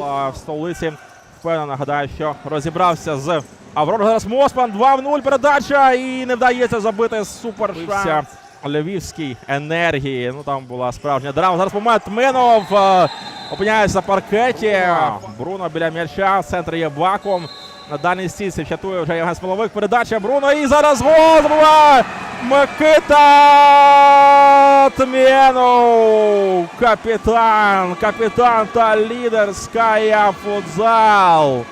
А в столиці впевнено нагадаю, що розібрався з Аврор. Зараз Мосман 2 в 0 передача і не вдається забити супер шанс. Львівській енергії. Ну там була справжня драма. Зараз момент Тменов е, опиняється на паркеті. Бруно біля м'яча. В центрі є вакуум. На дальній стійці чатує вже Євген Смоловик. Передача Бруно. І зараз гол Микита Тменов. Капітан. Капітан та лідер Ская Футзал.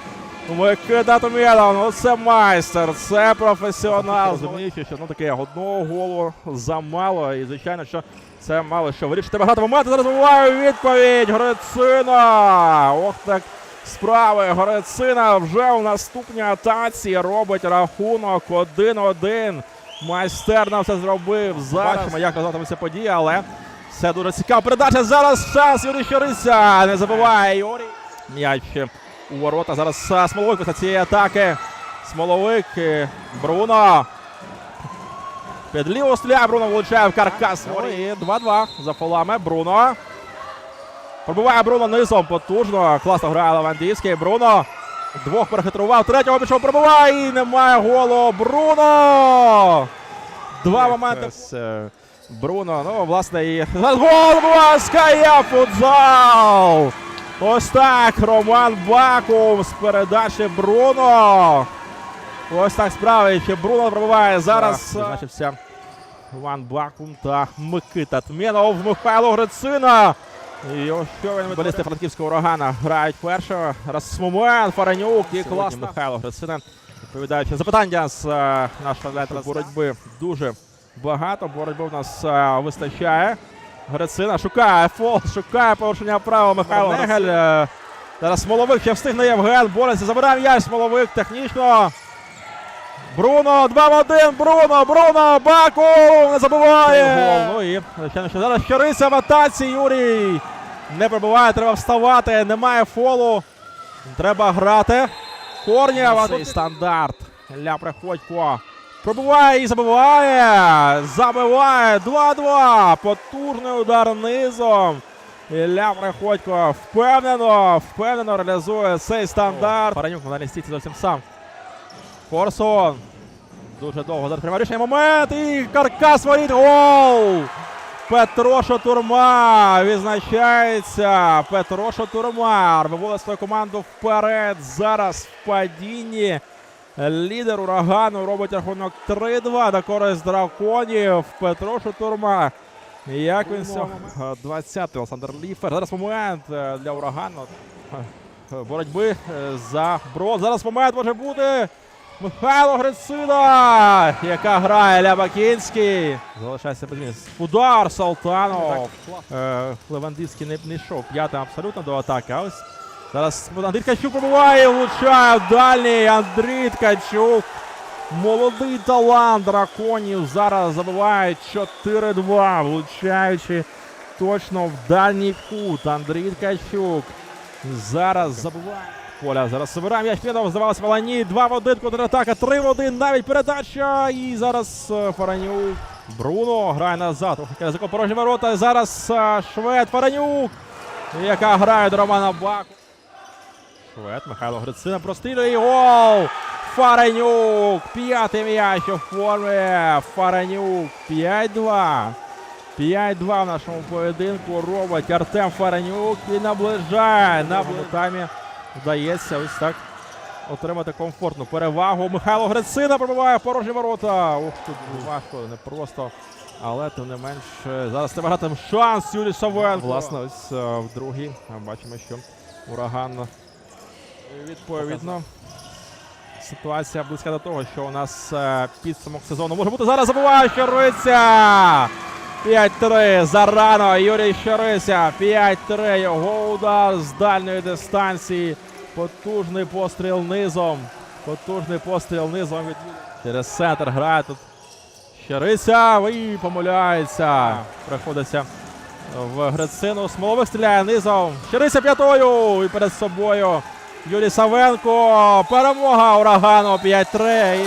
Микита Тумєнов, ну це майстер, це професіонал. Розуміючи, що ну таке одного голу замало. І звичайно, що це мало що вирішити багато моментів. Зараз буває відповідь. Грицина. Ох так справи. Грицина вже у наступній атаці робить рахунок 1-1. Майстерно все зробив. Зараз бачимо, як розвиватиметься подія, але все дуже цікаво. Передача зараз шанс Юрій Щориця. Не забуває Юрій. М'яч у ворота. Зараз а, Смоловик після цієї атаки. Смоловик. е, Бруно. Під ліву стріляє. Бруно влучає в каркас. І 2-2 за фолами. Бруно. Пробиває Бруно низом потужно. Класно грає Левандівський. Бруно. Двох перехитрував. Третього пішов пробиває. І немає голу. Бруно. Два моменти. Е, Бруно. Ну, власне, і гол забиває футзал. Ось так. Роман Бакум з передачі Бруно. Ось так справи. Ще Бруно пробиває. Зараз значився Іван Бакум та Микита Тменов. Михайло Грицина. І ось що він Балісти франківського урагана грають першого. Раз момент, Фаранюк і класно. Михайло Грицина. Відповідаючи запитання з е, нашого атлета боротьби дуже багато. Боротьби в нас е, вистачає. Грицина шукає фол, шукає порушення права Михайло Негель. Е, Зараз Смоловик ще встигне Євген. Бореться, забирає м'яч Смоловик технічно. Бруно, 2 в 1, Бруно, Бруно, Баку, не забуває. Ну і, зараз Щориця в атаці, Юрій. Не пробиває, треба вставати, немає фолу. Треба грати. Корнєва, цей стандарт. Ля Приходько. Пробиває і забиває. Забиває. 2-2. Потужний удар низом. Ілля Приходько впевнено, впевнено реалізує цей стандарт. Паранюк на стійці зовсім сам. Корсон. Дуже довго зараз приймає рішення. Момент. І каркас воріт. Гол! Петро Шатурма відзначається. Петро Шатурма виводить свою команду вперед. Зараз в падінні. Лідер урагану робить рахунок 3-2 на користь драконів. Петро Шатурма. Як він сьогодні? 20-й Олександр Ліфер. Зараз момент е, для урагану. Е, Боротьби е, за бронз. Зараз момент може бути. Михайло Грицина, яка грає Лябакінський. Залишається без. Удар Салтанов. Е, Левандівський не, не йшов п'ятим абсолютно до атаки. А ось зараз Андрій Ткачук пробиває, влучає в дальній. Андрій Ткачук. Молодий талант драконів. Зараз забивають 4-2, влучаючи точно в дальній кут. Андрій Ткачук. Зараз забиває. Поля зараз забирає м'яч Фінов, здавалося Малані. 2 в 1, контратака, 3 в 1, навіть передача. І зараз е, Фаранюк. Бруно грає назад. Ох, порожні ворота. Зараз е, Швед Фаранюк, яка грає до Романа Баку. Швед, Михайло Грицина прострілює гол. Фаранюк. П'ятий м'яч оформлює. Фаранюк. 5-2. 5-2 в нашому поєдинку робить Артем Фаранюк і наближає. На таймі вдається ось так отримати комфортну перевагу. Михайло Грицина пробиває порожні ворота. Ух, тут важко, не просто. Але тим не менш, е, зараз треба грати шанс Юрій Савенко. Власне, ось е, в другій бачимо, що ураган відповідно. Ситуація близька до того, що у нас е, підсумок сезону може бути. Зараз забуває Щориця! 5-3 зарано. Юрій Щориця. 5-3. Його удар з дальньої дистанції. Потужний постріл низом. Потужний постріл низом від через центр грає тут. Щориця і помиляється. Приходиться в Грицину. Смоловик стріляє низом. Щориця п'ятою. І перед собою Юрій Савенко. Перемога урагану 5-3. І